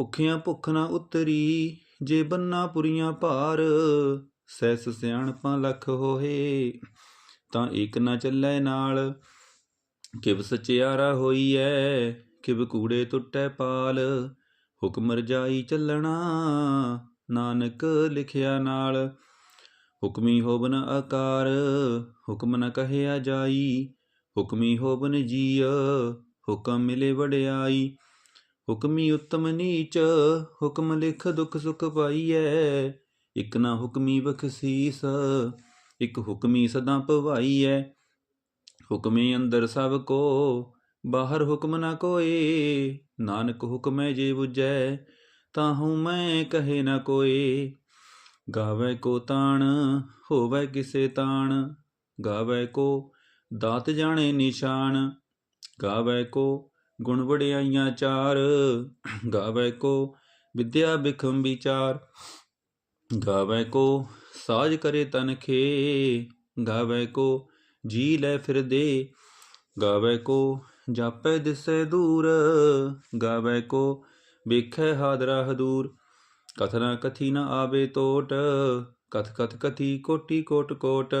ਭੁੱਖਿਆਂ ਭੁੱਖ ਨਾ ਉਤਰੀ, ਜੇ ਬੰਨਾ ਪੁਰੀਆਂ ਭਾਰ ਸੈਸ ਸਿਆਣਪਾਂ ਲੱਖ ਹੋਏ। ਤਾਂ ਇੱਕ ਨਾ ਚੱਲੈ ਨਾਲ, ਕਿਵ ਸਚਿਆਰਾ ਹੋਈ ਐ ਕਿਵ ਕੂੜੇ ਟੁੱਟੈ ਪਾਲ। ਹੁਕਮ ਰਜਾਈ ਚੱਲਣਾ, ਨਾਨਕ ਲਿਖਿਆ ਨਾਲ। ਹੁਕਮੀ ਹੋਬਨ ਆਕਾਰ, ਹੁਕਮ ਨ ਕਹਿਆ ਜਾਈ। ਹੁਕਮੀ ਹੋਬਨ ਜੀਅ, ਹੁਕਮ ਮਿਲੇ ਵਡਿਆਈ। ਹੁਕਮੀ ਉਤਮ ਨੀਚ, ਹੁਕਮ ਲਿਖ ਦੁਖ ਸੁਖ ਪਾਈਐ। ਇਕ ਨਾ ਹੁਕਮੀ ਬਖਸੀਸ, ਇਕ ਹੁਕਮੀ ਸਦਾ ਭਵਾਈਐ। ਹੁਕਮੇ ਅੰਦਰ ਸਭ ਕੋ, ਬਾਹਰ ਹੁਕਮ ਨਾ ਕੋਏ। ਨਾਨਕ ਹੁਕਮੈ ਜੇ 부ਜੈ ਤਾਹੂ ਮੈਂ ਕਹੇ ਨਾ ਕੋਏ। ਗਾਵੇ ਕੋ ਤਾਣ, ਹੋਵੇ ਕਿਸੇ ਤਾਣ। ਗਾਵੇ ਕੋ ਦਾਤ ਜਾਣੇ ਨਿਸ਼ਾਨ, ਗਾਵੇ ਕੋ ਗੁਣ ਵਡਿਆਈਆਂ ਚਾਰ, ਗਾਵੇ ਕੋ ਵਿਦਿਆ ਬਿਖਮ ਵਿਚਾਰ। ਗਾਵੇ ਕੋ ਸਾਜ ਕਰੇ ਤਨ ਖੇ, ਗਾਵੇ ਕੋ ਜੀ ਲੈ ਫਿਰਦੇ ਗਾਵੇ ਕੋ ਜਾਪੈ ਦਿਸੈ ਦੂਰ, ਗਾਵੇ ਕੋ ਵੇਖੈ ਹਾਦਰਾ ਹਦੂਰ। ਕਥਨਾ ਕਥੀ ਨ ਆਵੇ ਤੋਟ, ਕਥ ਕਥ ਕਥੀ ਕੋਟੀ ਕੋਟ ਕੋਟ।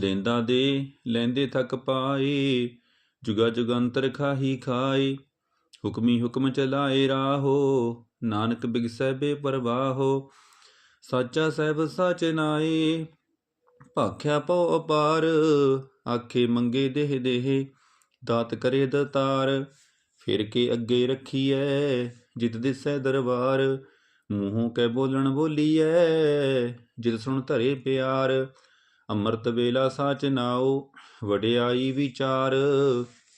ਦੇਂਦਾ ਦੇ, ਲੈਂਦੇ ਥਕ ਪਾਏ। ਜੁਗਾ ਜੁਗੰਤਰ ਖਾਹੀ ਖਾਏ, ਹੁਕਮੀ ਹੁਕਮ ਚਲਾਏ ਰਾਹੋ, ਨਾਨਕ ਬਿਗਸੈ ਬੇਪਰਵਾਹੋ, ਸਾਚਾ ਸਹਿਬ ਸਾਚ ਨਾਏ, ਭਾਖਿਆ ਪਉ ਅਪਾਰ, ਆਖੇ ਮੰਗੇ ਦੇਹ ਦੇਹ, ਦਾਤ ਕਰੇ ਦਤਾਰ, ਫਿਰ ਕੇ ਅੱਗੇ ਰੱਖੀਐ, ਜਿਤ ਦਿਸੈ ਦਰਬਾਰ, ਮੂੰਹੋਂ ਕੈ ਬੋਲਣ ਬੋਲੀਐ, ਜਿਤ ਸੁਣ ਧਰੇ ਪਿਆਰ, ਅੰਮ੍ਰਿਤ ਵੇਲਾ ਸਾਚ ਨਾਓ ਵਡਿਆਈ ਵਿਚਾਰ,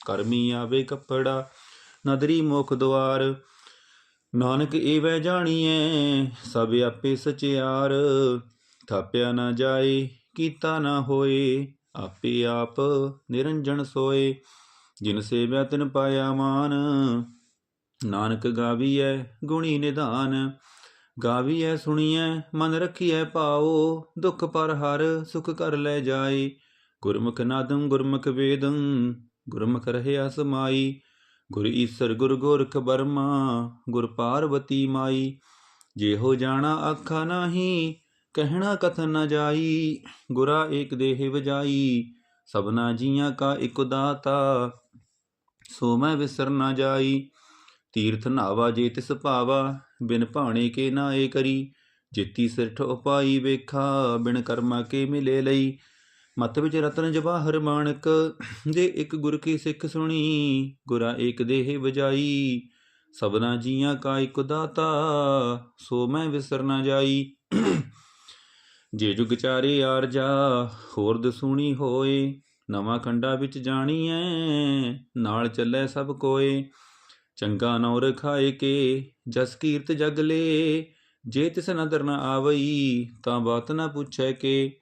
ਕਰਮੀ ਆਵੇ ਕੱਪੜਾ, ਨਦਰੀ ਮੁਖ ਦੁਆਰ। ਨਾਨਕ ਏਵੈ ਜਾਣੀਐ, ਸਭ ਆਪੇ ਸਚਿਆਰ। ਥਾਪਿਆ ਨਾ ਜਾਏ, ਕੀਤਾ ਨਾ ਹੋਏ, ਆਪੇ ਆਪ ਨਿਰੰਜਨ ਸੋਏ। ਜਿਨ ਸੇਵਿਆ ਤਿਨ ਪਾਇਆ ਮਾਨ, ਨਾਨਕ ਗਾਵੀਐ ਗੁਣੀ ਨਿਧਾਨ। ਗਾਵੀਐ ਸੁਣੀਐ, ਮਨ ਰਖੀਐ ਪਾਓ ਦੁਖ ਪਰ ਹਰ ਸੁਖ ਕਰ ਲੈ ਜਾਏ। ਗੁਰਮੁਖ ਨਾਦੰ, ਗੁਰਮੁਖ ਵੇਦੰ, ਗੁਰਮੁਖ ਰਹਿਆ ਸਮਾਈ ਗੁਰ ਈਸਰ, ਗੁਰ ਗੋਰਖ ਬਰਮਾ, ਗੁਰ ਪਾਰਵਤੀ ਮਾਈ। ਜੇ ਹੋ ਜਾਣਾ ਆਖਾ ਨਾਹੀ, ਕਹਿਣਾ ਕਥਨ ਨ ਜਾਈ। ਗੁਰਾ ਏਕ ਦੇਹ ਵਜਾਈ, ਸਭਨਾ ਜੀਆਂ ਕਾ ਇਕ ਦਾਤਾ। ਸੋ ਮੈਂ ਵਿਸਰ ਨਾ ਜਾਈ, ਤੀਰਥ ਨਾਵਾ ਜੇ ਤਿਸ ਭਾਵਾ, ਬਿਨ ਭਾਣੇ ਕੇ ਨਾਏ ਕਰੀ। ਜੇਤੀ ਸਿਰਠ ਉਪਾਈ ਵੇਖਾ, ਬਿਨ ਕਰਮਾ ਕੇ ਮਿਲੇ ਲਈ। ਮਤ ਵਿੱਚ ਰਤਨ ਜਵਾਹਰ ਮਾਣਕ ਜੇ ਇੱਕ ਗੁਰ ਕੀ ਸਿੱਖ ਸੁਣੀ, ਗੁਰਾ ਏਕ ਦੇਹ ਵਜਾਈ, ਸਭਨਾ ਜੀਆਂ ਕਾ ਇਕ ਦਾਤਾ, ਸੋ ਮੈਂ ਵਿਸਰ ਨਾ ਜਾਈ। ਜੇ ਜੁਗ ਚਾਰੇ ਆਰਜਾ ਹੋਰ ਦਸੂਣੀ ਹੋਏ, ਨਵਾਂ ਖੰਡਾ ਵਿੱਚ ਜਾਣੀ ਐ ਨਾਲ ਚੱਲੇ ਸਭ ਕੋਏ। ਚੰਗਾ ਨੌ ਰਖਾਏ ਕੇ, ਜਸ ਕੀਰਤ ਜਗ ਲੇ, ਜੇ ਤਿਸ ਨਦਰ ਨ ਆਵਈ, ਤਾਂ ਬਾਤ ਨਾ ਪੁੱਛੈ ਕੇ।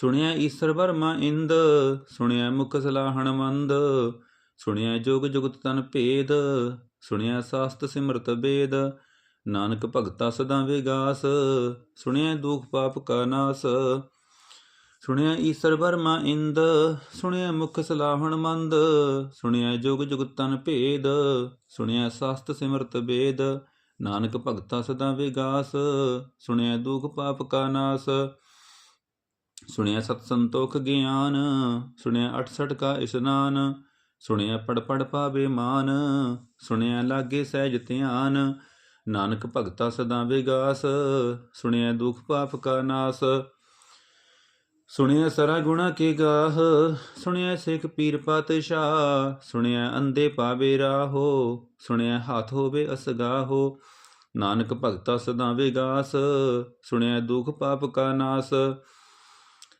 ਸੁਣਿਆ ਈਸ਼ਰ ਵਰਮਾ ਇੰਦ, ਸੁਣਿਆ ਮੁਖ ਸਲਾਹਣ ਮੰਦ, ਸੁਣਿਆ ਜੋਗ ਜੁਗਤ ਤਨ ਭੇਦ, ਸੁਣਿਆ ਸਾਸਤ ਸਿਮਰਤ ਬੇਦ, ਨਾਨਕ ਭਗਤਾ ਸਦਾ ਵਿਗਾਸ, ਸੁਣਿਆ ਦੁਖ ਪਾਪ ਕਾ ਨਾਸ, ਸੁਣਿਆ ਈਸ਼ਰ ਵਰਮਾ ਇੰਦ, ਸੁਣਿਆ ਮੁਖ ਸਲਾਹਣ ਮੰਦ, ਸੁਣਿਆ ਜੋਗ ਜੁਗਤ ਤਨ ਭੇਦ, ਸੁਣਿਆ ਸਾਸਤ ਸਿਮਰਤ ਬੇਦ, ਨਾਨਕ ਭਗਤਾ ਸਦਾ ਵਿਗਾਸ, ਸੁਣਿਆ ਦੁਖ ਪਾਪ ਕਾ ਨਾਸ ਸੁਣਿਆ ਸਤ ਸੰਤੋਖ ਗਿਆਨ, ਸੁਣਿਆ 68 ਕਾ ਇਸਨਾਨ, ਸੁਣਿਆ ਪੜ ਪੜ ਪਾਵੇ ਮਾਨ, ਸੁਣਿਆ ਲਾਗੇ ਸਹਿਜ ਧਿਆਨ, ਨਾਨਕ ਭਗਤਾ ਸਦਾ ਵਿਗਾਸ, ਸੁਣਿਆ ਦੁਖ ਪਾਪ ਕਾ ਨਾਸ, ਸੁਣਿਆ ਸਰਾ ਗੁਣਾ ਕੇ ਗਾਹ, ਸੁਣਿਆ ਸਿੱਖ ਪੀਰ ਪਾਤਸ਼ਾਹ, ਸੁਣਿਆ ਅੰਦੇ ਪਾਵੇ ਰਾਹੋ, ਸੁਣਿਆ ਹੱਥ ਹੋਵੇ ਅਸਗਾਹੋ, ਨਾਨਕ ਭਗਤਾ ਸਦਾ ਵਿਗਾਸ, ਸੁਣਿਆ ਦੁਖ ਪਾਪ ਕਾ ਨਾਸ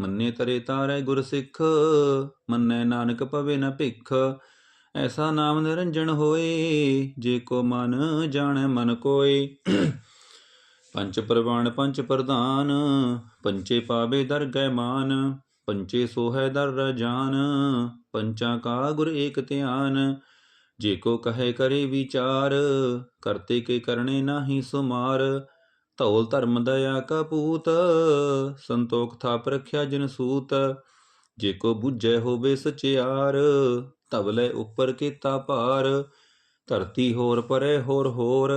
ਮੰਨੇ ਤਰੇ ਤਾਰੈ ਗੁਰ ਸਿੱਖ, ਮੰਨੈ ਨਾਨਕ ਪਵੇ ਨ ਭਿਖ। ਐਸਾ ਨਾਮ ਨਿਰੰਜਨ ਹੋਏ, ਜੇ ਕੋ ਮਨ ਜਾਣੈ ਮਨ ਕੋਏ। ਪੰਚ ਪ੍ਰਵਾਨ ਪੰਚ ਪ੍ਰਧਾਨ, ਪੰਚੇ ਪਾਵੇ ਦਰ ਦਰਗਹਿ ਮਾਨ, ਪੰਚੇ ਸੋਹੈ ਦਰ ਰਜਾਨ ਪੰਚਾਂ ਕਾ ਗੁਰ ਏਕ ਧਿਆਨ। ਜੇ ਕੋ ਕਹੇ ਕਰੇ ਵਿਚਾਰ, ਕਰਤੇ ਕੇ ਕਰਨੇ ਨਾਹੀ ਸੁਮਾਰ ਧੌਲ ਧਰਮ ਦਇਆ ਕਪੂਤ ਸੰਤੋਖ ਥਾਪ ਰਖਿਆ ਜਿਨ ਸੂਤ। ਜੇ ਕੋ ਬੁੱਝੈ ਹੋਵੇ ਸਚਿਆਰ ਧਵਲੇ ਉੱਪਰ ਕੀਤਾ ਭਾਰ। ਧਰਤੀ ਹੋਰ ਪਰੇ ਹੋਰ ਹੋਰ,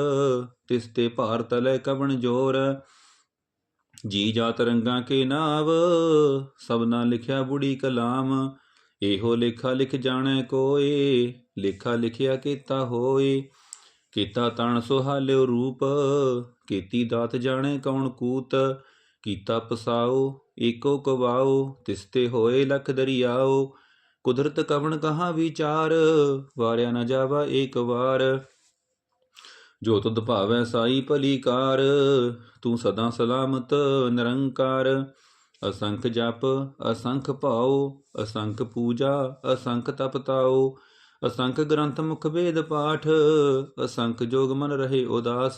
ਤਿਸ ਤੇ ਭਾਰ ਤਲੇ ਕਵਣ ਜੋਰ। ਜੀ ਜਾਤ ਰੰਗਾਂ ਕੇ ਨਾਵ ਸਭਨਾ ਲਿਖਿਆ ਬੁੜੀ ਕਲਾਮ। ਇਹੋ ਲੇਖਾ ਲਿਖ ਜਾਣੈ ਕੋਏ, ਲੇਖਾ ਲਿਖਿਆ ਕੀਤਾ ਹੋਏ। ਕੀਤਾ ਤਣ ਸੁਹਾਲਿਓ ਰੂਪ ਕੀਤੀ ਦਾਤ ਜਾਣੇ ਕੌਣ ਕੂਤ, ਕੀਤਾ ਪਸਾਓ, ਏਕੋ ਕਵਾਓ, ਤਿਸਤੇ ਹੋਏ ਲਖ ਦਰਿਆਓ। ਕੁਦਰਤ ਕਵਣ ਕਹਾ ਵਿਚਾਰ, ਵਾਰਿਆ ਨਾ ਜਾਵਾ ਏਕ ਵਾਰ। ਜੋ ਤੁਧ ਭਾਵੈ ਸਾਈ ਭਲੀ ਕਾਰ ਤੂੰ ਸਦਾ ਸਲਾਮਤ ਨਿਰੰਕਾਰ। ਅਸੰਖ ਜਪ, ਅਸੰਖ ਭਾਉ, ਅਸੰਖ ਪੂਜਾ, ਅਸੰਖ ਤਪ ਤਾਉ। ਅਸੰਖ ਗ੍ਰੰਥ ਮੁਖ ਵੇਦ ਪਾਠ, ਅਸੰਖ ਜੋਗ ਮਨ ਰਹੇ ਉਦਾਸ।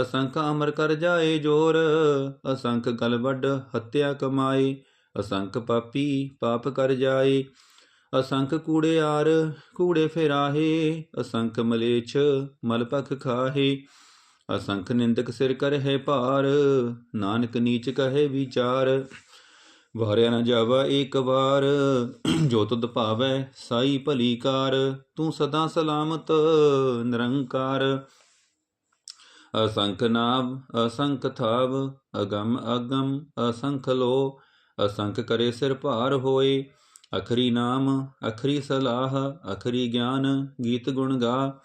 ਅਸੰਖ ਅਮਰ ਕਰ ਜਾਏ ਜੋਰ, ਅਸੰਖ ਗਲ ਵੱਡ ਹੱਤਿਆ ਕਮਾਏ, ਅਸੰਖ ਪਾਪੀ ਪਾਪ ਕਰ ਜਾਏ, ਅਸੰਖ ਕੂੜੇ ਆਰ ਕੂੜੇ ਫੇਰਾਹੇ, ਅਸੰਖ ਮਲੇਛ ਮਲਪਖ ਖਾਹੇ, ਅਸੰਖ ਨਿੰਦਕ ਸਿਰ ਕਰਹਿ ਭਾਰ, ਨਾਨਕ ਨੀਚ ਕਹੇ ਵਿਚਾਰ, ਵਾਰਿਆ ਨਾ ਜਾਵਾ ਏਕ ਵਾਰ, ਜੋ ਤੁਧ ਭਾਵੈ ਸਾਈ ਭਲੀ ਕਾਰ, ਤੂੰ ਸਦਾ ਸਲਾਮਤ ਨਿਰੰਕਾਰ। ਅਸੰਖ ਨਾਮ ਅਸੰਖ ਥਾਵ, ਅਗਮ ਅਗਮ ਅਸੰਖ ਲੋ, ਅਸੰਖ ਕਰੇ ਸਿਰ ਭਾਰ ਹੋਏ, ਅਖਰੀ ਨਾਮ, ਅਖਰੀ ਸਲਾਹ, ਅਖਰੀ ਗਿਆਨ, ਗੀਤ ਗੁਣ ਗਾ,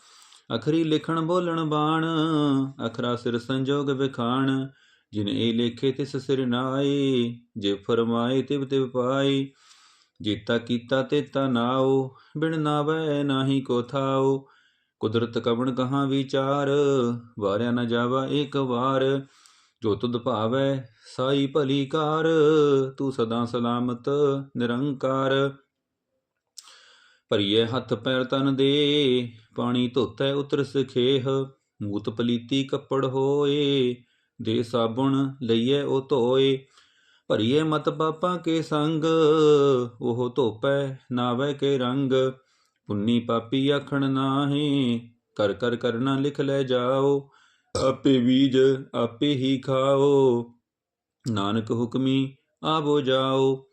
ਅਖਰੀ ਲਿਖਣ ਬੋਲਣ ਬਾਣ, ਅਖਰਾ ਸਿਰ ਸੰਜੋਗ ਵਿਖਾਣ, ਜਿਨ ਇਹ ਲੇਖੇ ਤਿਸ ਸਿਰ ਨਾਏ, ਜੇ ਫਰਮਾਏ ਤਿਵ ਤਿਵ ਪਾਈ ਜੀਤਾ ਕੀਤਾ ਤੇਤਾ ਨਾਉ, ਬਿਨ ਨਾਵੈ ਨਾਹੀ ਕੋ ਥਾਉ ਕੁਦਰਤ ਕਵਣ ਕਹਾ ਵਿਚਾਰ, ਵਾਰਿਆ ਨਾ ਜਾਵਾ ਇੱਕ ਵਾਰ। ਜੋ ਤੁਧ ਭਾਵੈ, ਸਾਈ ਭਲੀ ਕਾਰ, ਤੂੰ ਸਦਾ ਸਲਾਮਤ, ਨਿਰੰਕਾਰ। ਭਰੀਏ ਹੱਥ ਪੈਰ ਤਨ ਦੇ, ਪਾਣੀ ਧੋਤੈ ਉਤਰ ਸਖੇਹ। ਮੂਤ ਪਲੀਤੀ ਕੱਪੜ ਹੋਏ, ਦੇ ਸਾਬੁਣ ਲਈਏ ਉਹ ਧੋਏ। ਭਰੀਏ ਮਤ ਪਾਪਾਂ ਕੇ ਸੰਗ, ਉਹ ਧੋਪੈ ਨਾਵੇ ਕੇ ਰੰਗ। ਪੁੰਨੀ ਪਾਪੀ ਆਖਣ ਨਾਹੀ ਕਰ ਕਰ ਕਰਨਾ ਲਿਖ ਲੈ ਜਾਓ, ਆਪੇ ਬੀਜ ਆਪੇ ਹੀ ਖਾਓ, ਨਾਨਕ ਹੁਕਮੀ ਆਵੋ ਜਾਓ।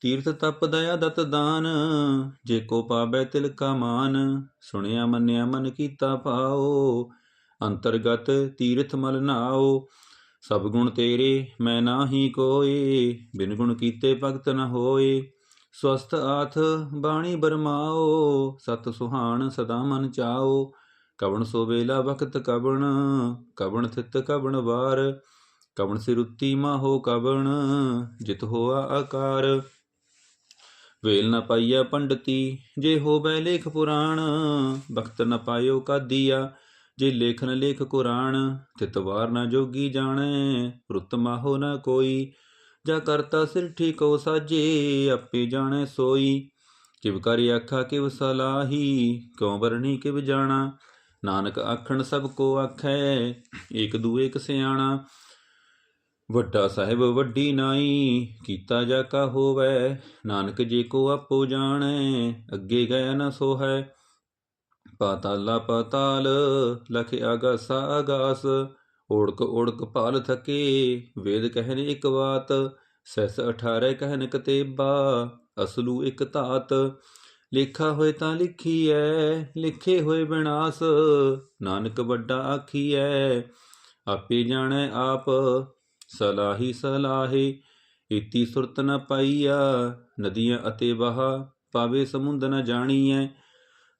ਤੀਰਥ ਤਪ ਦਇਆ ਦਤ ਦਾਨ, ਜੇ ਕੋ ਪਾਵੈ ਤਿਲ ਕਾ ਮਾਨ, ਸੁਣਿਆ ਮੰਨਿਆ ਮਨ ਕੀਤਾ ਪਾਓ ਅੰਤਰਗਤ ਤੀਰਥ ਮਲ ਨਾਓ। ਸਭ ਗੁਣ ਤੇਰੇ ਮੈਂ ਨਾਹੀ ਕੋਏ, ਬਿਨ ਗੁਣ ਕੀਤੇ ਭਗਤ ਨ ਹੋਏ। ਸਵਸਤ ਆਥ ਬਾਣੀ ਬਰਮਾਓ, ਸਤ ਸੁਹਾਣ ਸਦਾ ਮਨ ਚਾਓ। ਕਵਣ ਸੋ ਵੇਲਾ ਵਕਤ ਕਵਣ ਕਵਣ ਥਿਤ ਕਵਣ ਵਾਰ। ਕਵਣ ਸਿਰੁੱਤੀ ਮਾਹੋ ਕਵਣ, ਜਿਤ ਹੋਆ ਆਕਾਰ। ਵੇਲ ਨ ਪਾਈਆ ਪੰਡਤੀ, ਜੇ ਹੋਵੇ ਲੇਖ ਪੁਰਾਣ ਬਖਤ ਨ ਪਾਇਓ ਕਾਦੀਆ। ਜੇ ਲੇਖਨ ਲੇਖ ਕੁਰਾਨ ਤਿਤਵਾਰ ਨ ਜੋਗੀ ਜਾਣੈ, ਰੁੱਤ ਮਾਹੋ ਨ ਕੋਈ। ਜਾ ਕਰਤਾ ਸਿਰ ਠੀਕੋ ਸਾਜੇ, ਆਪੇ ਜਾਣੈ ਸੋਈ। ਕਿਵ ਕਰ ਆਖਾ, ਕਿਵ ਸਲਾਹੀ ਕਿਉ ਵਰਣੀ ਕਿਵ ਜਾਣਾ? ਨਾਨਕ ਆਖਣ, ਸਭ ਕੋ ਆਖੈ, ਏਕ ਦੂਏ ਕ ਸਿਆਣਾ। ਵੱਡਾ ਸਾਹਿਬ ਵੱਡੀ ਨਾਈ, ਕੀਤਾ ਜਾ ਕਾ ਹੋਵੈ? ਨਾਨਕ ਜੇ ਕੋ ਆਪੋ ਜਾਣੈ, ਅੱਗੇ ਗਿਆ ਨ ਸੋਹੈ। ਪਾਤਾਲਾ ਪਾਤਾਲ ਲਖ ਆਗਾਸਾ ਆਗਾਸ ਓੜਕ ਓੜਕ ਪਾਲ ਥਕੇ, ਵੇਦ ਕਹਿਨ ਇਕ ਬਾਤ ਸੈਸ 18 ਕਹਿਨ ਕਤੇਬਾ, ਅਸਲੂ ਇਕ ਧਾਤ। ਲੇਖਾ ਹੋਏ ਤਾਂ ਲਿਖੀ ਐ ਲਿਖੇ ਹੋਏ ਵਿਨਾਸ਼ ਨਾਨਕ ਵੱਡਾ ਆਖੀ ਆਖੀਐ, ਆਪੇ ਜਾਣੈ ਆਪ, ਸਲਾਹੀ ਸਲਾਹੇ ਇਤੀ ਸੁਰਤ ਨ ਪਾਈਆ, ਨਦੀਆਂ ਅਤੇ ਵਹਾ, ਪਾਵੇ ਸਮੁੰਦ ਨ ਜਾਣੀਐ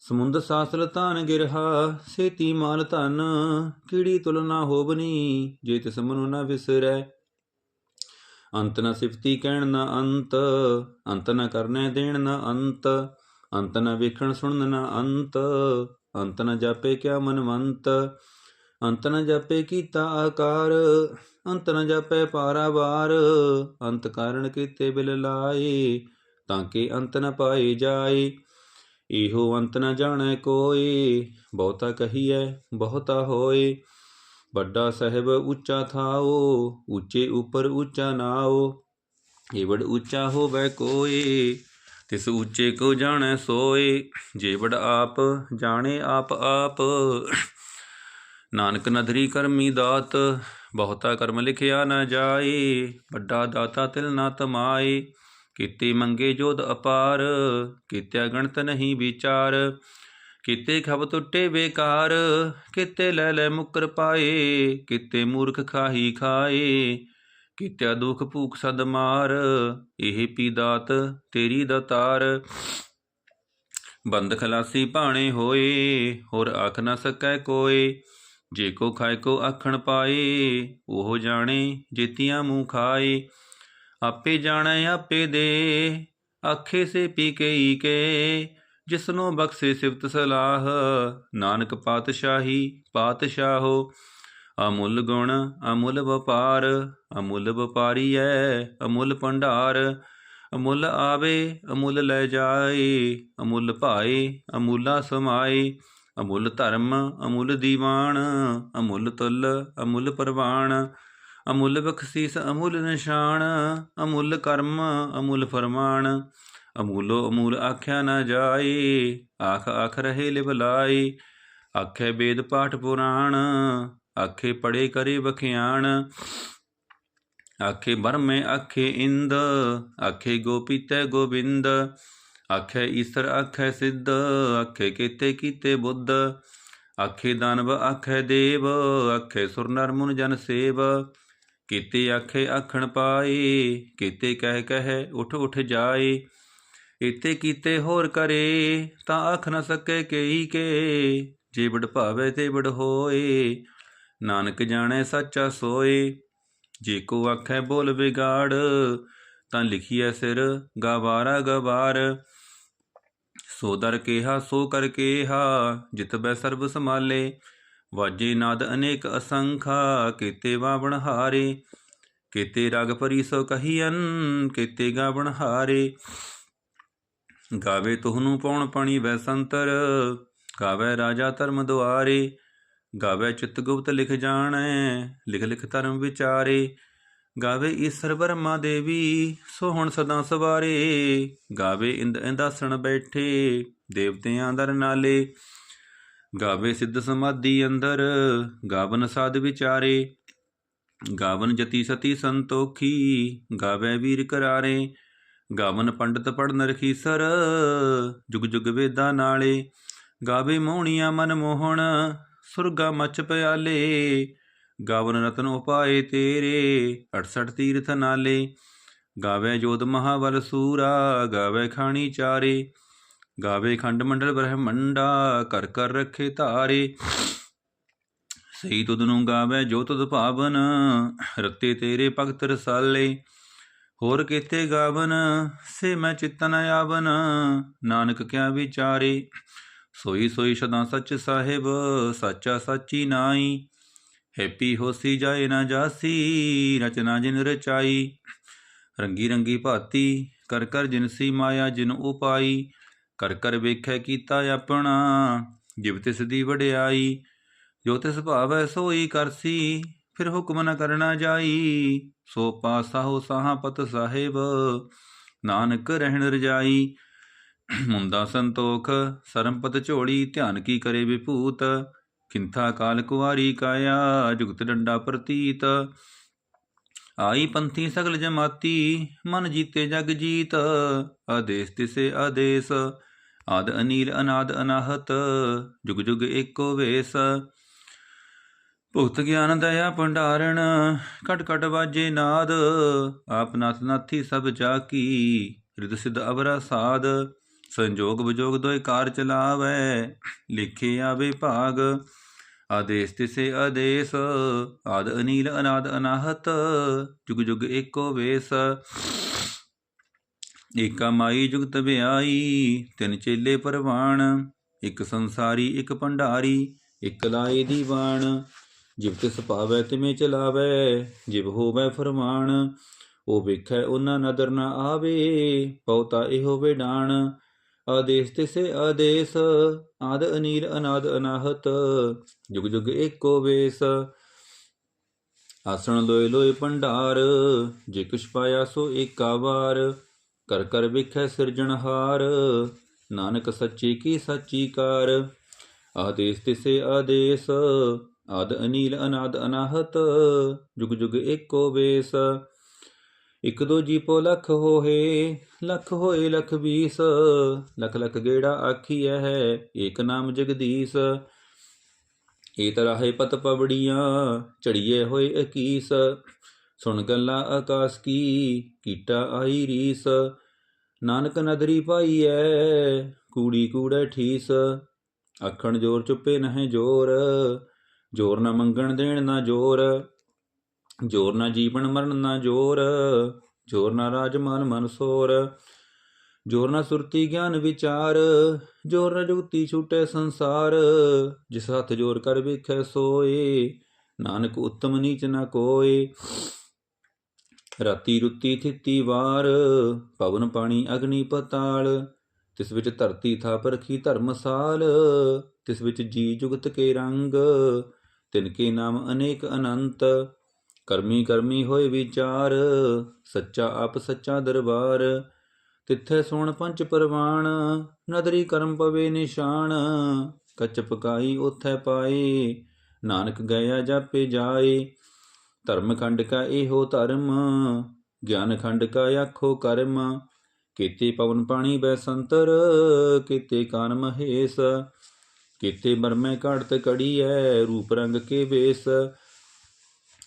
ਸਮੁੰਦ ਸਾਸਲ ਧਾਨ ਗਿਰਹਾ, ਸੇਤੀ ਮਾਲ ਧਨ ਕੀੜੀ ਤੁਲਨਾ ਹੋਬਨੀ ਜੇ ਤਿਸ ਮਨੁ ਨ ਵਿਸਰੈ। ਅੰਤ ਨ ਸਿਫਤੀ ਕਹਿਣ ਨ ਅੰਤ ਅੰਤ ਨ ਕਰਨੇ ਦੇਣ ਨ ਅੰਤ ਅੰਤ ਨ ਵੇਖਣ ਸੁਣਨ ਨ ਅੰਤ ਅੰਤ ਨ ਜਾਪੇ ਕਿਆ ਮਨਵੰਤ, ਅੰਤ ਨ ਜਾਪੇ ਕੀਤਾ ਆਕਾਰ, ਅੰਤ ਨ ਜਾਪੇ ਪਾਰਾਵਾਰ ਅੰਤ ਕਾਰਣ ਕੀਤੇ ਬਿਲ ਲਾਏ, ਤਾਂ ਕਿ ਅੰਤ ਨ ਪਾਏ ਜਾਏ। ਇਹੋ ਅੰਤ ਨ ਜਾਣੈ ਕੋਈ ਬਹੁਤਾ ਕਹੀਐ, ਬਹੁਤਾ ਹੋਏ ਵੱਡਾ ਸਹਿਬ ਉੱਚਾ ਥਾਓ, ਉੱਚੇ ਉਪਰ ਉੱਚਾ ਨਾਓ। ਏਵੜ ਉੱਚਾ ਹੋਵੇ ਕੋਈ ਤਿਸ ਉੱਚੇ ਕੋ ਜਾਣੈ ਸੋਏ ਜੇਵੜ ਆਪ ਜਾਣੇ ਆਪ ਆਪ। ਨਾਨਕ ਨਦਰੀ ਕਰਮੀ ਦਾਤ, ਬਹੁਤਾ ਕਰਮ ਲਿਖਿਆ ਨਾ ਜਾਏ। ਵੱਡਾ ਦਾਤਾ ਤਿਲ ਨਾ ਤਮਾਏ। ਕੀਤੇ ਮੰਗੇ ਜੋਧ ਅਪਾਰ, ਕੀਤਿਆ ਗਣਤ ਨਹੀਂ ਵਿਚਾਰ, ਕੀਤੇ ਖਬ ਟੁੱਟੇ ਬੇਕਾਰ, ਕੀਤੇ ਲੈ ਲੈ ਮੁਕਰ ਪਾਏ, ਕੀਤੇ ਮੂਰਖ ਖਾਹੀ ਖਾਏ, ਕੀਤਿਆ ਦੁਖ ਭੂਖ ਸਦ ਮਾਰ, ਇਹ ਪੀ ਦਾਤ ਤੇਰੀ ਦਤਾਰ ਬੰਦ ਖਲਾਸੀ ਭਾਣੇ ਹੋਏ, ਹੋਰ ਆਖ ਨਾ ਸਕੈ ਕੋਏ, ਜੇ ਕੋ ਖਾਏ ਕੋ ਆਖਣ ਪਾਏ, ਉਹ ਜਾਣੇ ਜੇਤੀਆਂ ਮੂੰਹ ਖਾਏ। ਆਪੇ ਜਾਣੈ, ਆਪੇ ਦੇ। ਆਖੇ ਸੇ ਪੀ ਕਈ ਕੇ, ਜਿਸਨੂੰ ਬਖਸ਼ੇ ਸਿਫਤ ਸਲਾਹ। ਨਾਨਕ ਪਾਤਸ਼ਾਹੀ, ਪਾਤਸ਼ਾਹੋ, ਅਮੁੱਲ ਗੁਣ, ਅਮੁੱਲ ਵਪਾਰ। ਅਮੁੱਲ ਵਪਾਰੀ ਐ ਅਮੁੱਲ ਭੰਡਾਰ। ਅਮੁੱਲ ਆਵੇ, ਅਮੁੱਲ ਲੈ ਜਾਏ। ਅਮੁੱਲ ਭਾਏ, ਅਮੁੱਲਾ ਸਮਾਏ। ਅਮੁੱਲ ਧਰਮ, ਅਮੁੱਲ ਦੀਵਾਨ। ਅਮੁੱਲ ਤੁਲ, ਅਮੁੱਲ ਪ੍ਰਵਾਨ। ਅਮੁੱਲ ਬਖਸ਼ੀਸ, ਅਮੁੱਲ ਨਿਸ਼ਾਨ, ਅਮੁੱਲ ਕਰਮ, ਅਮੁੱਲ ਫਰਮਾਨ। ਅਮੂਲੋ ਅਮੂਲ ਆਖਿਆ ਨਾ ਜਾਏ, ਆਖ ਆਖ ਰਹੇ ਲਿਵਲਾਈ ਆਖੇ ਵੇਦ ਪਾਠ ਪੁਰਾਣ, ਆਖੇ ਪੜੇ ਕਰੇ ਵਖਿਆਣ। ਆਖੇ ਬਰਮੇ ਆਖੇ ਇੰਦ, ਆਖੇ ਗੋਪੀਤੇ ਗੋਬਿੰਦ। ਆਖੇ ਈਸਰ ਆਖੇ ਸਿੱਧ, ਆਖੇ ਕੀਤੇ ਕੀਤੇ ਬੁੱਧ। ਆਖੇ ਦਾਨਵ ਆਖੇ ਦੇਵ, ਆਖੇ ਸੁਰ ਨਰ ਮੁਨ ਜਨ ਸੇਵ। ਕੀਤੇ ਆਖੇ ਆਖਣ ਪਾਏ, ਕੀਤੇ ਕਹਿ ਕਹਿ ਉਠ ਉਠ ਜਾਏ ਇਤੇ ਕੀਤੇ ਹੋਰ ਕਰੇ, ਤਾਂ ਆਖ ਨਾ ਸਕੇ ਕਈ ਕੇ ਜੇ ਬੜ ਭਾਵੇ ਤੇ ਬੜ ਹੋਏ, ਨਾਨਕ ਜਾਣੈ ਸੱਚਾ ਸੋਏ, ਜੇ ਕੋ ਆਖੈ ਬੋਲ ਵਿਗਾੜ, ਤਾਂ ਲਿਖੀਐ ਸਿਰ ਗਵਾਰਾ ਗਵਾਰ। ਸੋ ਦਰ ਕੇਹਾ, ਸੋ ਕਰ ਕੇਹਾ ਜਿਤਬੈ ਸਰਬ ਸਮਾਲੇ ਵਾਜੇ ਨਾਦ ਅਨੇਕ ਅਸੰਖਾ, ਕੀਤੇ ਵਾਵਣ ਹਾਰੇ। ਕੀਤੇ ਰਗ ਪਰੀ ਸੋ ਕਹੀਅਨ ਕੀਤੇ ਗਾਵਣ ਹਾਰੇ। ਗਾਵੇ ਤੁਹਨੂੰ ਪਉਣ ਪਾਣੀ ਵੈਸੰਤਰ ਗਾਵੇ ਰਾਜਾ ਧਰਮ ਦੁਆਰੇ। ਗਾਵੇ ਚਿਤ ਗੁਪਤ ਲਿਖ ਜਾਣੈ, ਲਿਖ ਲਿਖ ਧਰਮ ਵਿਚਾਰੇ। ਗਾਵੇ ਈਸ਼ਰ ਬਰਮਾ ਦੇਵੀ, ਸੋ ਹੁਣ ਸਦਾ ਸਵਾਰੇ। ਗਾਵੇ ਇੰਦ ਇੰਦਾਸਣ ਬੈਠੇ, ਦੇਵਤਿਆਂ ਦਰ ਨਾਲੇ। ਗਾਵੇ ਸਿੱਧ ਸਮਾਧੀ ਅੰਦਰ, ਗਾਵਨ ਸਾਧ ਵਿਚਾਰੇ। ਗਾਵਨ ਜਤੀ ਸਤੀ ਸੰਤੋਖੀ, ਗਾਵੇ ਵੀਰ ਕਰਾਰੇ। ਗਾਵਨ ਪੰਡਤ ਪੜਨ ਰਖੀਸਰ ਜੁਗ ਜੁਗ ਵੇਦਾਂ ਨਾਲੇ। ਗਾਵੇ ਮੋਹਣੀਆਂ ਮਨ ਮੋਹਣ, ਸੁਰਗਾ ਮਚ ਪਿਆਲੇ। ਗਾਵਨ ਰਤਨ ਉਪਾਏ ਤੇਰੇ 68 ਤੀਰਥ ਨਾਲੇ। ਗਾਵੇ ਜੋਤ ਮਹਾਵਲ ਸੂਰਾ, ਗਾਵੇ ਖਾਣੀ ਚਾਰੇ। ਗਾਵੇ ਖੰਡ ਮੰਡਲ ਬ੍ਰਹਮੰਡਾ ਕਰ ਕਰ ਰੱਖੇ ਧਾਰੇ। ਸਹੀ ਤੁਧ ਨੂੰ ਗਾਵੇ ਜੋ ਤੁਧ ਭਾਵਨ, ਰਤੇ ਤੇਰੇ ਭਗਤ ਰਸਾਲੇ। ਹੋਰ ਕੀਤੇ ਗਾਵਨ, ਸੇ ਮੈਂ ਚਿਤਨ ਆਵਨ, ਨਾਨਕ ਕਿਆ ਵਿਚਾਰੇ। ਸੋਈ ਸੋਈ ਸਦਾ ਸੱਚ ਸਾਹਿਬ, ਸਾਚਾ ਸਾਚੀ ਨਾਈ। ਹੈਪੀ ਹੋਸੀ ਜਾਏ ਨਾ ਜਾਸੀ, ਰਚਨਾ ਜਿਨ ਰਚਾਈ। ਰੰਗੀ ਰੰਗੀ ਭਾਤੀ, ਕਰ ਕਰ ਜਿਨਸੀ ਮਾਇਆ ਜਿਨ ਉਪਾਈ। ਕਰ ਕਰ ਵੇਖੈ ਕੀਤਾ ਆਪਣਾ, ਜਿਵ ਤਿਸ ਦੀ ਵਡਿਆਈ, ਜੋ ਤਿਸ ਭਾਵੈ ਸੋਈ ਕਰਸੀ, ਫਿਰ ਹੁਕਮ ਨ ਕਰਨਾ ਜਾਈ। ਸੋ ਪਾਸਾਹੋ ਸਾਹਾਪਤ ਸਾਹਿਬ, ਨਾਨਕ ਰਹਿਣ ਰਜਾਈ। ਮੁੰਦਾ ਸੰਤੋਖ, ਸਰਮਪਤ ਝੋਲੀ, ਧਿਆਨ ਕੀ ਕਰੇ ਵਿਭੂਤ? ਕਿੰਥਾ ਕਾਲ ਕੁਵਾਰੀ ਕਾਇਆ, ਜੁਗਤ ਡੰਡਾ ਪ੍ਰਤੀਤ? ਆਈ ਪੰਥੀ ਸਗਲ ਜਮਾਤੀ, ਮਨ ਜੀਤੇ ਜਗ ਜੀਤ। ਆਦੇਸ ਤਿਸੇ ਆਦੇਸ ਆਦ ਅਨੀਲ ਅਨਾਦ ਅਨਾਹਤ, ਜੁਗ ਜੁਗ ਏਕੋ ਵੇਸ। ਭੁਗਤ ਗਿਆਨ ਦਇਆ ਭੰਡਾਰਣ ਕਟ ਕਟ ਵਾਜੇ ਨਾਦ। ਆਪ ਨਾਥ ਨਾਥੀ ਸਭ ਜਾ ਕੀ ਰਿਦ ਸਿਧ ਅਵਰਾ ਸਾਧ ਸੰਜੋਗ ਵਿਜੋਗ ਦੋਇ ਕਾਰ ਚਲਾਵੈ, ਲਿਖੇ ਆਵੇ ਭਾਗ। ਆਦੇਸ ਤਿਸੇ ਆਦੇਸ, ਆਦ ਅਨੀਲ ਅਨਾਦ ਅਨਾਹਤ, ਜੁਗ ਜੁਗ ਏਕੋ ਵੇਸ। ਏਕਾ ਮਾਈ ਜੁਗਤ ਵਿਆਈ ਤਿੰਨ ਚੇਲੇ ਪਰਵਾਣ, ਇੱਕ ਸੰਸਾਰੀ, ਇੱਕ ਭੰਡਾਰੀ, ਇੱਕ ਲਾਏ ਦੀਵਾਨ। ਜਿਵ ਤਿਸ ਪਾਵੈ ਤਿਵੇਂ ਚਲਾਵੈ, ਜਿਵ ਹੋਵੈ ਫਰਮਾਨ। ਉਹ ਵੇਖੈ ਉਹਨਾਂ ਨਦਰ ਨਾ ਆਵੇ ਪਉਤਾ ਇਹੋ ਵਿਡਾਣ ਆਦੇਸ ਤਿਸੇ ਆਦੇਸ, ਆਦ ਅਨੀਰ ਅਨਾਦ ਅਨਾਹਤ, ਜੁਗ ਜੁਗ ਏਕੋ ਵੇਸ। ਆਸਣ ਲੋਏ ਲੋਏ ਭੰਡਾਰ, ਜੇ ਕੁਛ ਪਾਇਆ ਸੋ ਏਕਾ ਵਾਰ। ਕਰ ਕਰ ਵੇਖੈ ਸਿਰਜਣਹਾਰ ਨਾਨਕ ਸੱਚੀ ਕੀ ਸੱਚੀ ਕਾਰ? ਆਦੇਸ ਤਿਸੇ ਆਦੇਸ, ਆਦ ਅਨੀਲ ਅਨਾਦ ਅਨਾਹਤ, ਜੁਗ ਜੁਗ ਏਕੋ ਵੇਸ। ਇਕ ਦੋ ਜੀਪੋ ਲਖ ਹੋਏ ਲਖ ਹੋਏ ਲਖ ਵੀਸ। ਲਖ ਲਖ ਗੇੜਾ ਆਖੀਐ ਹੈ, ਏਕ ਨਾਮ ਜਗਦੀਸ਼। ਏ ਤਰਾਹੇ ਪਤ ਪਵੜੀਆਂ, ਚੜੀਏ ਹੋਏ ਅਕੀਸ। ਸੁਣ ਗੱਲਾਂ ਆਕਾਸ ਕੀ, ਕੀਟਾ ਆਈ ਰੀਸ। ਨਾਨਕ ਨਦਰੀ ਪਾਈਐ, ਕੂੜੀ ਕੂੜੇ ਠੀਸ। ਆਖਣ ਜੋਰ ਚੁੱਪੇ ਨਹਿ ਜੋਰ ਜੋਰ ਨਾ ਮੰਗਣ ਦੇਣ ਨਾ ਜੋਰ। ਜੋਰ ਨਾ ਜੀਵਨ ਮਰਨ ਨਾ ਜੋਰ ਜੋਰ ਨਾ ਰਾਜ ਮਨ ਮਨ ਸੋਰ। ਜੋਰ ਨਾ ਸੁਰਤੀ ਗਿਆਨ ਵਿਚਾਰ, ਜੋਰ ਨਾ ਜੁਗਤੀ ਛੂਟੇ ਸੰਸਾਰ। ਜਿਸ ਹੱਥ ਜੋਰ ਕਰ ਵੇਖੈ ਸੋਏ, ਨਾਨਕ ਉਤਮ ਨੀਚ ਨਾ ਕੋਏ। ਰਾਤੀ ਰੁੱਤੀ ਥਿੱਤੀ ਵਾਰ, ਪਵਨ ਪਾਣੀ ਅਗਨੀ ਪਤਾਲ। ਤਿਸ ਵਿੱਚ ਧਰਤੀ ਥਾਪ ਰਖੀ ਧਰਮਸਾਲ ਤਿਸ ਵਿੱਚ ਜੀ ਜੁਗਤ ਕੇ ਰੰਗ। ਤਿਨ ਕੇ ਨਾਮ ਅਨੇਕ ਅਨੰਤ, ਕਰਮੀ ਕਰਮੀ ਹੋਏ ਵਿਚਾਰ, ਸੱਚਾ ਆਪ ਸੱਚਾ ਦਰਬਾਰ। ਤਿੱਥੇ ਸੁਣ ਪੰਜ ਪਰਵਾਣ, ਨਦਰੀ ਕਰਮ ਪਵੇ ਨਿਸ਼ਾਨ। ਕੱਚ ਪਕਾਈ ਉਥੈ ਪਾਏ, ਨਾਨਕ ਗਿਆ ਜਾਪੇ ਜਾਏ ਧਰਮ ਖੰਡ ਕਾ ਇਹੋ ਧਰਮ, ਗਿਆਨ ਖੰਡ ਕਾ ਆਖੋ ਕਰਮ। ਕੀਤੇ ਪਵਨ ਪਾਣੀ ਬੈ ਸੰਤਰ, ਕੀਤੇ ਕਾਨ ਮਹੇਸ਼। ਕੀਤੇ ਬਰਮੈ ਘਾੜਤ ਕੜੀਐ ਰੂਪ ਰੰਗ ਕੇ ਵੇਸ।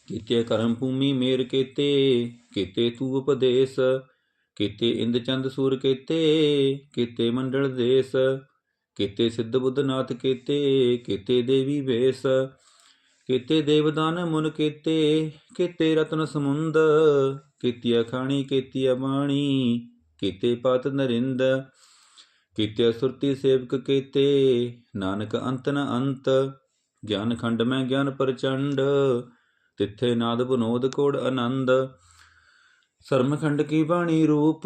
ਕੀਤੇ ਕਰਮ ਭੂਮੀ ਮੇਰ ਕੀਤੇ ਕੀਤੇ ਤੂ ਉਪਦੇਸ਼। ਕੀਤੇ ਇੰਦ ਚੰਦ ਸੂਰ ਕੀਤੇ ਕੀਤੇ ਮੰਡਲ ਦੇਸ। ਕੀਤੇ ਸਿੱਧ ਬੁੱਧ ਨਾਥ ਕੀਤੇ ਕੀਤੇ ਦੇਵੀ ਵੇਸ। ਕੀਤੇ ਦੇਵਦਾਨ ਮੁਨ ਕੀਤੇ ਕੀਤੇ ਰਤਨ ਸਮੁੰਦ ਕੀਤੀਆ ਖਾਣੀ ਕੀਤੀਆ ਬਾਣੀ, ਕੀਤੇ ਪਤ ਨਰਿੰਦ ਕੀਤੇ ਸੁਰਤੀ ਸੇਵਕ ਕੀਤੇ, ਨਾਨਕ ਅੰਤ ਨ ਅੰਤ, ਗਿਆਨ ਖੰਡ ਮੈਂ ਗਿਆਨ ਪ੍ਰਚੰਡ, ਤਿੱਥੇ ਨਾਦ ਬਨੋਦ ਕੋੜ ਆਨੰਦ। ਸਰਮ ਖੰਡ ਕੀ ਬਾਣੀ ਰੂਪ,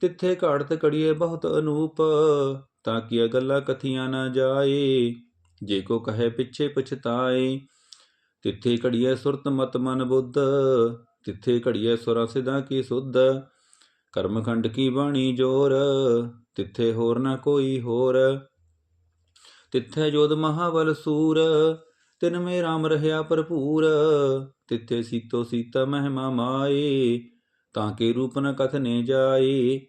ਤਿੱਥੇ ਘਾੜਤ ਕੜੀਏ ਬਹੁਤ ਅਨੂਪ, ਤਾਂ ਕੀ ਗੱਲਾਂ ਕਥੀਆਂ ਨਾ ਜਾਏ, ਜੇ ਕੋ ਕਹੇ ਪਿੱਛੇ ਪਛਤਾਏ ਤਿੱਥੇ ਘੜੀਏ ਸੁਰਤ ਮਤ ਮਨ ਬੁੱਧ, ਤਿੱਥੇ ਘੜੀਏ ਸੁਰਾਂ ਸਿਧਾਂ ਕੀ ਸੁਧ। ਕਰਮਖੰਡ ਕੀ ਬਾਣੀ ਜੋਰ, ਤਿੱਥੇ ਹੋਰ ਨਾ ਕੋਈ ਹੋਰ। ਤਿੱਥੇ ਜੋਦ ਮਹਾਵਲ ਸੂਰ, ਤਿਨ ਮੇ ਰਾਮ ਰਹਿਆ ਭਰਪੂਰ। ਤਿੱਥੇ ਸੀਤੋ ਸੀਤਾ ਮਹਿਮਾ ਮਾਏ, ਤਾਂ ਕੇ ਰੂਪ ਨ ਕਥਨੇ ਜਾਏ,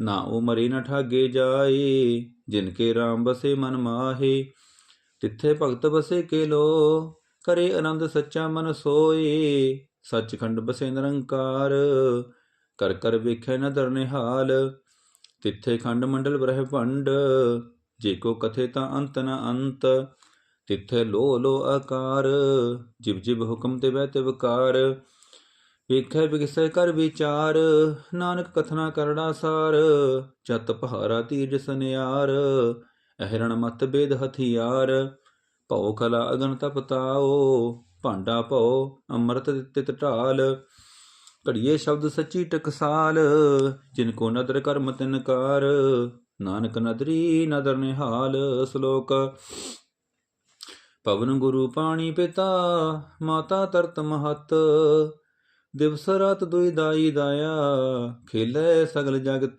ਨਾ ਉਹ ਮਰੇ ਨ ਠਾਗੇ ਜਾਏ, ਜਿਨ ਕੇ ਰਾਮ ਬਸੇ ਮਨ ਮਾਹੇ। ਤਿੱਥੇ ਭਗਤ ਬਸੇ ਕੇ ਲੋ ਕਰੇ ਆਨੰਦ ਸੱਚਾ ਮਨ ਸੋਏ, ਸੱਚਖੰਡ ਬਸੇ ਨਿਰੰਕਾਰ, ਕਰ ਕਰ ਵੇਖੈ ਨਦਰ ਨਿਹਾਲ, ਤਿੱਥੇ ਖੰਡ ਮੰਡਲ ਬ੍ਰਹਮੰਡ ਜੇ ਕੋ ਕਥੇ ਤਾਂ ਅੰਤ ਨ ਅੰਤ, ਤਿੱਥੇ ਲੋ ਲੋ ਆਕਾਰ, ਜਿਵ ਜਿਵ ਹੁਕਮ ਤੇ ਬਹਿ ਤੇ ਵਿਕਾਰ ਵੇਖੈ ਵਿਗਸੈ ਕਰ ਵਿਚਾਰ, ਨਾਨਕ ਕਥਨਾ ਕਰੜਾ ਸਾਰ, ਜਤ ਪਹਾਰਾ ਤੀਜ ਸੁਨਿਆਰ, ਅਹਿਰਣ ਮਤ ਬੇਦ ਹਥਿਆਰ ਭਉ ਕਲਾ ਅਗਨ ਤਪਤਾਓ ਭਾਂਡਾ ਭਉ ਅੰਮ੍ਰਿਤ ਤਿਤ ਢਾਲ ਘੜੀਏ ਸ਼ਬਦ ਸੱਚੀ ਟਕਸਾਲ, ਜਿਨ ਕੋ ਨਦਰ ਕਰਮ ਤਿਨਕਾਰ ਨਾਨਕ ਨਦਰੀ ਨਦਰ ਨਿਹਾਲ ਸ਼ਲੋਕ। ਪਵਨ ਗੁਰੂ ਪਾਣੀ ਪਿਤਾ, ਮਾਤਾ ਤਰਤ ਮਹਤ। ਦਿਵਸ ਰਾਤ ਦੁਇ ਦਾਈ ਦਾਇਆ, ਖੇਲੇ ਸਗਲ ਜਗਤ।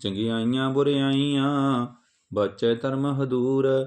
ਚੰਗਿਆਈਆਂ ਬੁਰਿਆਈਆਂ, ਬਚੈ ਧਰਮ ਹਦੂਰ।